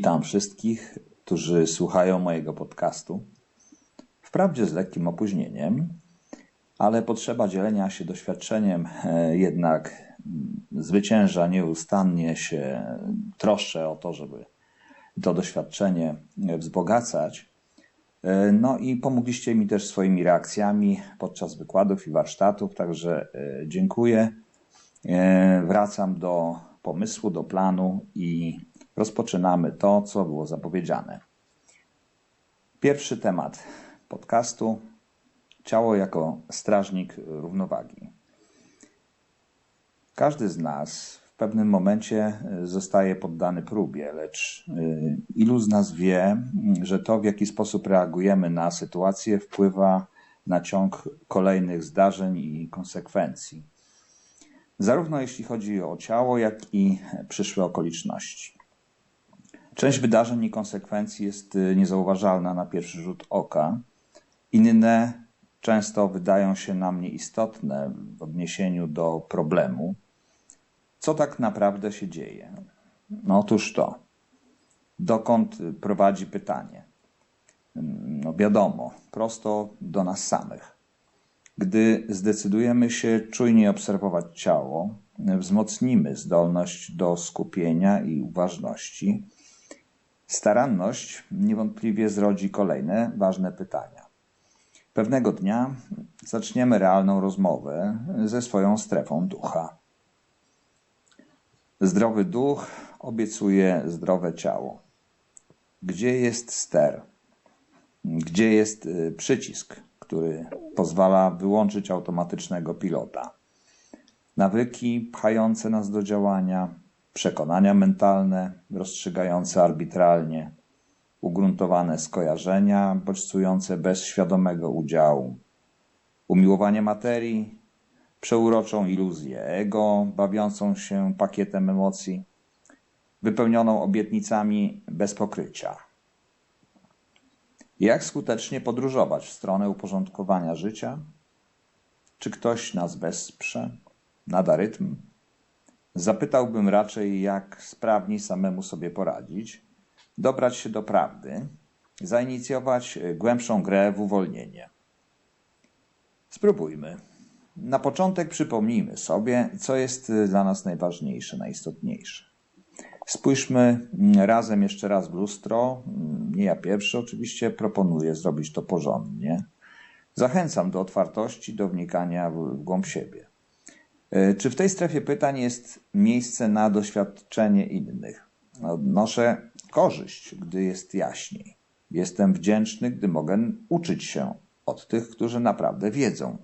Witam wszystkich, którzy słuchają mojego podcastu. Wprawdzie z lekkim opóźnieniem, ale potrzeba dzielenia się doświadczeniem e, jednak zwycięża nieustannie się troszczę o to, żeby to doświadczenie wzbogacać. E, no i pomogliście mi też swoimi reakcjami podczas wykładów i warsztatów, także e, dziękuję. Wracam do pomysłu, do planu i rozpoczynamy to, co było zapowiedziane. Pierwszy temat podcastu: ciało jako strażnik równowagi. Każdy z nas w pewnym momencie zostaje poddany próbie, lecz y, ilu z nas wie, że to, w jaki sposób reagujemy na sytuację, wpływa na ciąg kolejnych zdarzeń i konsekwencji zarówno jeśli chodzi o ciało, jak i przyszłe okoliczności. Część wydarzeń i konsekwencji jest y, niezauważalna na pierwszy rzut oka, inne często wydają się nam nieistotne w odniesieniu do problemu. Co tak naprawdę się dzieje? No otóż to. Dokąd prowadzi pytanie? No wiadomo, prosto do nas samych. Gdy zdecydujemy się czujnie obserwować ciało, wzmocnimy zdolność do skupienia i uważności. Staranność niewątpliwie zrodzi kolejne ważne pytania. Pewnego dnia zaczniemy realną rozmowę ze swoją strefą ducha. Zdrowy duch obiecuje zdrowe ciało. Gdzie jest ster? Gdzie jest y, przycisk? który pozwala wyłączyć automatycznego pilota. Nawyki pchające nas do działania, przekonania mentalne rozstrzygające arbitralnie, ugruntowane skojarzenia bodźcujące bez świadomego udziału, umiłowanie materii, przeuroczą iluzję ego, bawiącą się pakietem emocji, wypełnioną obietnicami bez pokrycia jak skutecznie podróżować w stronę uporządkowania życia? Czy ktoś nas wesprze? Nada rytm? Zapytałbym raczej, jak sprawniej samemu sobie poradzić, dobrać się do prawdy, zainicjować głębszą grę w uwolnienie. Spróbujmy. Na początek przypomnijmy sobie, co jest dla nas najważniejsze, najistotniejsze. Spójrzmy razem jeszcze raz w lustro. Nie ja pierwszy oczywiście, proponuję zrobić to porządnie. Zachęcam do otwartości, do wnikania w głąb siebie. E, czy w tej strefie pytań jest miejsce na doświadczenie innych? Odnoszę korzyść, gdy jest jaśniej. Jestem wdzięczny, gdy mogę uczyć się od tych, którzy naprawdę wiedzą.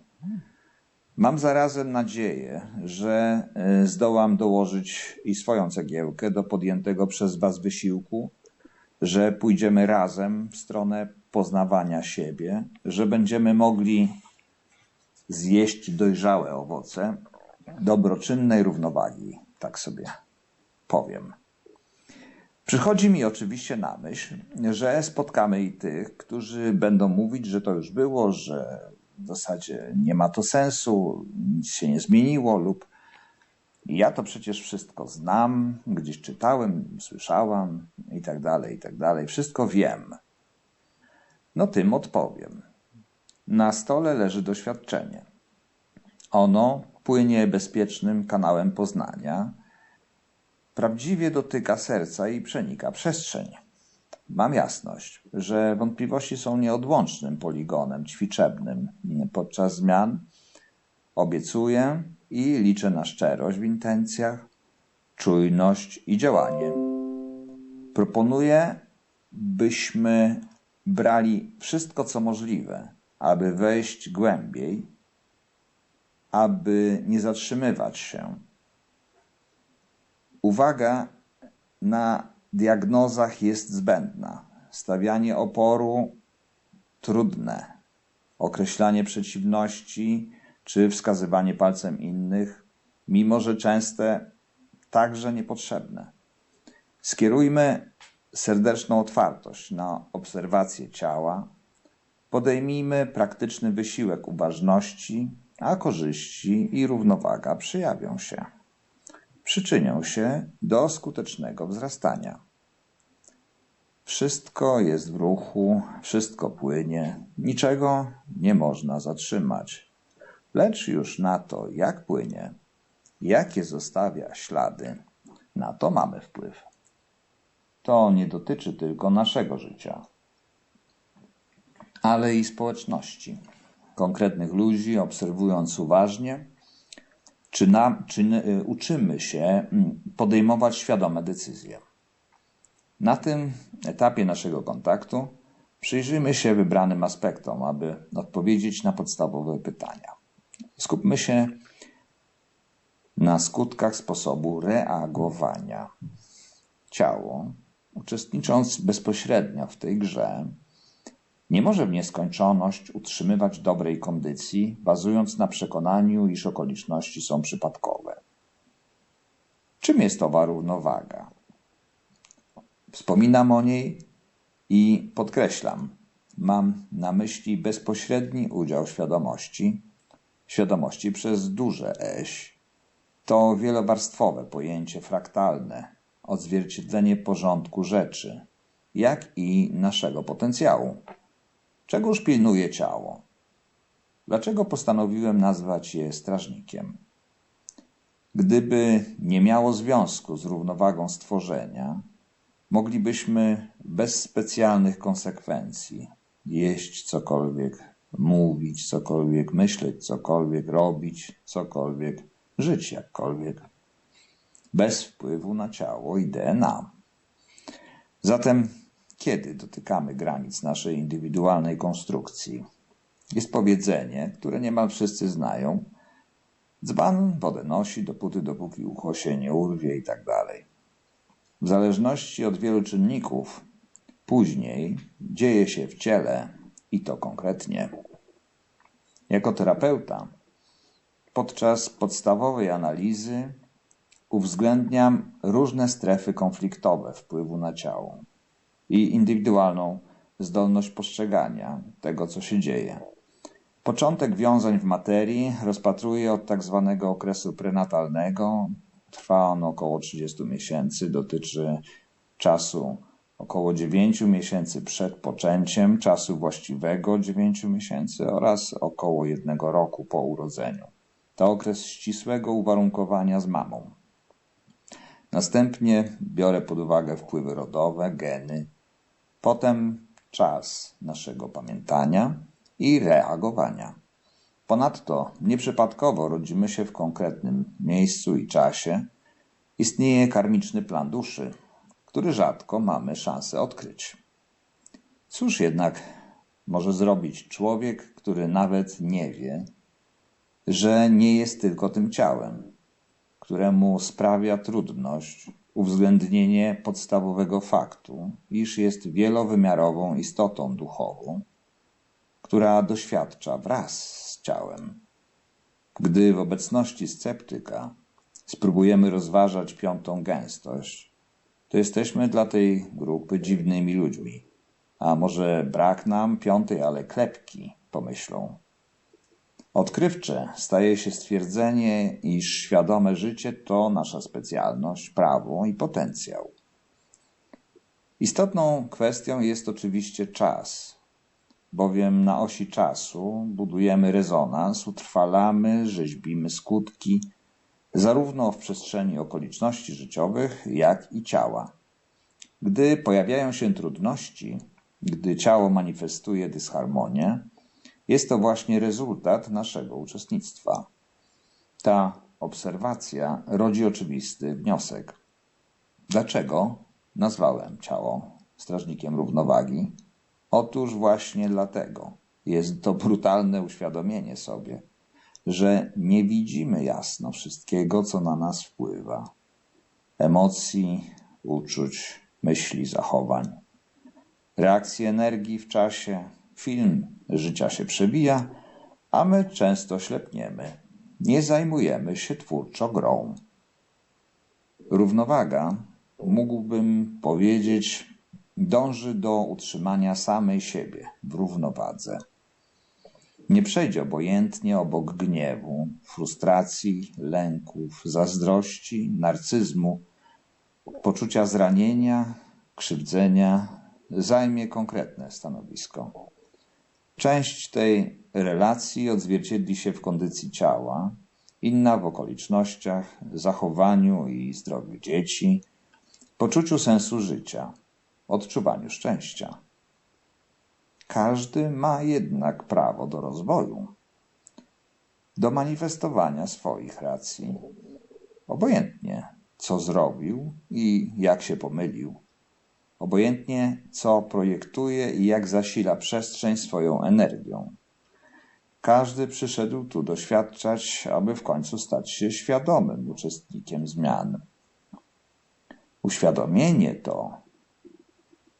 Mam zarazem nadzieję, że e, zdołam dołożyć i swoją cegiełkę do podjętego przez Was wysiłku, że pójdziemy razem w stronę poznawania siebie, że będziemy mogli zjeść dojrzałe owoce dobroczynnej równowagi, tak sobie powiem. Przychodzi mi oczywiście na myśl, że spotkamy i tych, którzy będą mówić, że to już było, że w zasadzie nie ma to sensu, nic się nie zmieniło lub ja to przecież wszystko znam, gdzieś czytałem, słyszałam i tak dalej, i tak dalej. Wszystko wiem. No tym odpowiem. Na stole leży doświadczenie. Ono płynie bezpiecznym kanałem poznania, prawdziwie dotyka serca i przenika przestrzeń. Mam jasność, że wątpliwości są nieodłącznym poligonem ćwiczebnym podczas zmian. Obiecuję i liczę na szczerość w intencjach, czujność i działanie. Proponuję, byśmy brali wszystko, co możliwe, aby wejść głębiej, aby nie zatrzymywać się. Uwaga na diagnozach jest zbędna. Stawianie oporu trudne. Określanie przeciwności czy wskazywanie palcem innych, mimo że częste, także niepotrzebne. Skierujmy serdeczną otwartość na obserwację ciała, podejmijmy praktyczny wysiłek uważności, a korzyści i równowaga przejawią się. Przyczynią się do skutecznego wzrastania. Wszystko jest w ruchu, wszystko płynie, niczego nie można zatrzymać. Lecz już na to, jak płynie, jakie zostawia ślady, na to mamy wpływ. To nie dotyczy tylko naszego życia, ale i społeczności. Konkretnych ludzi, obserwując uważnie, czy, na, czy y, uczymy się mm, podejmować świadome decyzje. Na tym etapie naszego kontaktu przyjrzyjmy się wybranym aspektom, aby odpowiedzieć na podstawowe pytania. Skupmy się na skutkach sposobu reagowania. Ciało, uczestnicząc bezpośrednio w tej grze, nie może w nieskończoność utrzymywać dobrej kondycji, bazując na przekonaniu, iż okoliczności są przypadkowe. Czym jest owa równowaga? Wspominam o niej i podkreślam, mam na myśli bezpośredni udział świadomości, świadomości przez duże eś. To wielowarstwowe pojęcie fraktalne, odzwierciedlenie porządku rzeczy, jak i naszego potencjału. Czegoż pilnuje ciało? Dlaczego postanowiłem nazwać je strażnikiem? Gdyby nie miało związku z równowagą stworzenia, moglibyśmy bez specjalnych konsekwencji jeść cokolwiek, mówić cokolwiek, myśleć cokolwiek, robić cokolwiek, żyć jakkolwiek, bez wpływu na ciało i DNA. Zatem, kiedy dotykamy granic naszej indywidualnej konstrukcji? Jest powiedzenie, które niemal wszyscy znają. Dzban wodę nosi, dopóty dopóki ucho się nie urwie i tak dalej. W zależności od wielu czynników, później dzieje się w ciele i to konkretnie. Jako terapeuta, podczas podstawowej analizy uwzględniam różne strefy konfliktowe wpływu na ciało i indywidualną zdolność postrzegania tego, co się dzieje. Początek wiązań w materii rozpatruję od tak zwanego okresu prenatalnego, Trwa on około 30 miesięcy, dotyczy czasu około 9 miesięcy przed poczęciem, czasu właściwego 9 miesięcy oraz około jednego roku po urodzeniu. To okres ścisłego uwarunkowania z mamą. Następnie biorę pod uwagę wpływy rodowe, geny, potem czas naszego pamiętania i reagowania. Ponadto nieprzypadkowo rodzimy się w konkretnym miejscu i czasie. Istnieje karmiczny plan duszy, który rzadko mamy szansę odkryć. Cóż jednak może zrobić człowiek, który nawet nie wie, że nie jest tylko tym ciałem, któremu sprawia trudność uwzględnienie podstawowego faktu, iż jest wielowymiarową istotą duchową, która doświadcza wraz ciałem. Gdy w obecności sceptyka spróbujemy rozważać piątą gęstość, to jesteśmy dla tej grupy dziwnymi ludźmi. A może brak nam piątej, ale klepki, pomyślą. Odkrywcze staje się stwierdzenie, iż świadome życie to nasza specjalność, prawo i potencjał. Istotną kwestią jest oczywiście czas, bowiem na osi czasu budujemy rezonans, utrwalamy, rzeźbimy skutki, zarówno w przestrzeni okoliczności życiowych, jak i ciała. Gdy pojawiają się trudności, gdy ciało manifestuje dysharmonię, jest to właśnie rezultat naszego uczestnictwa. Ta obserwacja rodzi oczywisty wniosek. Dlaczego nazwałem ciało strażnikiem równowagi? Otóż właśnie dlatego jest to brutalne uświadomienie sobie, że nie widzimy jasno wszystkiego, co na nas wpływa emocji, uczuć, myśli, zachowań, reakcji energii w czasie. Film życia się przebija, a my często ślepniemy. Nie zajmujemy się twórczo grą. Równowaga, mógłbym powiedzieć, dąży do utrzymania samej siebie w równowadze. Nie przejdzie obojętnie obok gniewu, frustracji, lęków, zazdrości, narcyzmu, poczucia zranienia, krzywdzenia, zajmie konkretne stanowisko. Część tej relacji odzwierciedli się w kondycji ciała, inna w okolicznościach, zachowaniu i zdrowiu dzieci, poczuciu sensu życia, odczuwaniu szczęścia. Każdy ma jednak prawo do rozwoju, do manifestowania swoich racji, obojętnie co zrobił i jak się pomylił, obojętnie co projektuje i jak zasila przestrzeń swoją energią. Każdy przyszedł tu doświadczać, aby w końcu stać się świadomym uczestnikiem zmian. Uświadomienie to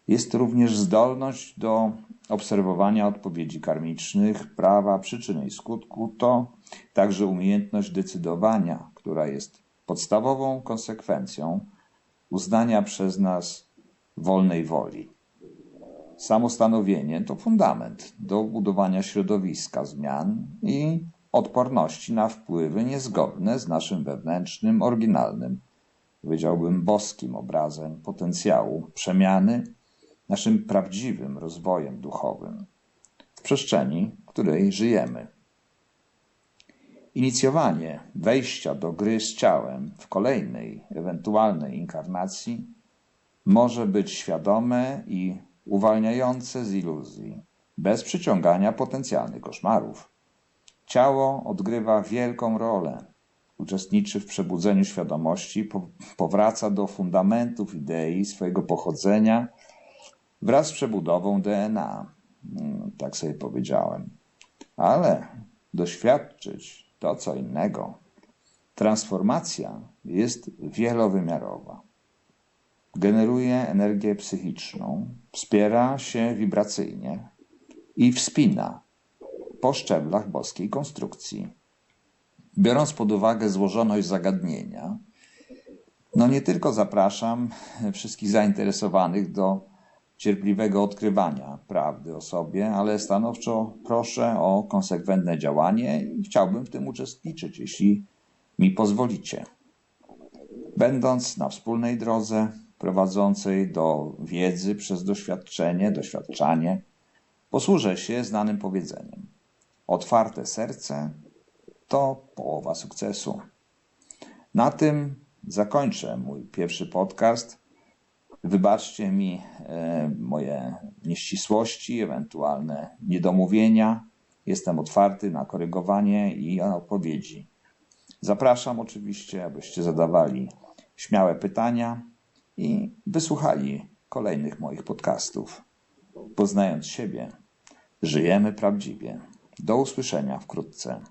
jest również zdolność do obserwowania odpowiedzi karmicznych, prawa, przyczyny i skutku, to także umiejętność decydowania, która jest podstawową konsekwencją uznania przez nas wolnej woli. Samostanowienie to fundament do budowania środowiska zmian i odporności na wpływy niezgodne z naszym wewnętrznym, oryginalnym, powiedziałbym boskim obrazem potencjału przemiany, naszym prawdziwym rozwojem duchowym w przestrzeni, w której żyjemy. Inicjowanie wejścia do gry z ciałem w kolejnej ewentualnej inkarnacji może być świadome i uwalniające z iluzji, bez przyciągania potencjalnych koszmarów. Ciało odgrywa wielką rolę, uczestniczy w przebudzeniu świadomości, powraca do fundamentów idei swojego pochodzenia wraz z przebudową DNA. Mm, tak sobie powiedziałem. Ale doświadczyć to co innego. Transformacja jest wielowymiarowa. Generuje energię psychiczną, wspiera się wibracyjnie i wspina po szczeblach boskiej konstrukcji. Biorąc pod uwagę złożoność zagadnienia, no nie tylko zapraszam wszystkich zainteresowanych do cierpliwego odkrywania prawdy o sobie, ale stanowczo proszę o konsekwentne działanie i chciałbym w tym uczestniczyć, jeśli mi pozwolicie. Będąc na wspólnej drodze prowadzącej do wiedzy przez doświadczenie, doświadczanie, posłużę się znanym powiedzeniem. Otwarte serce to połowa sukcesu. Na tym zakończę mój pierwszy podcast. Wybaczcie mi e, moje nieścisłości, ewentualne niedomówienia. Jestem otwarty na korygowanie i odpowiedzi. Zapraszam oczywiście, abyście zadawali śmiałe pytania i wysłuchali kolejnych moich podcastów. Poznając siebie, żyjemy prawdziwie. Do usłyszenia wkrótce.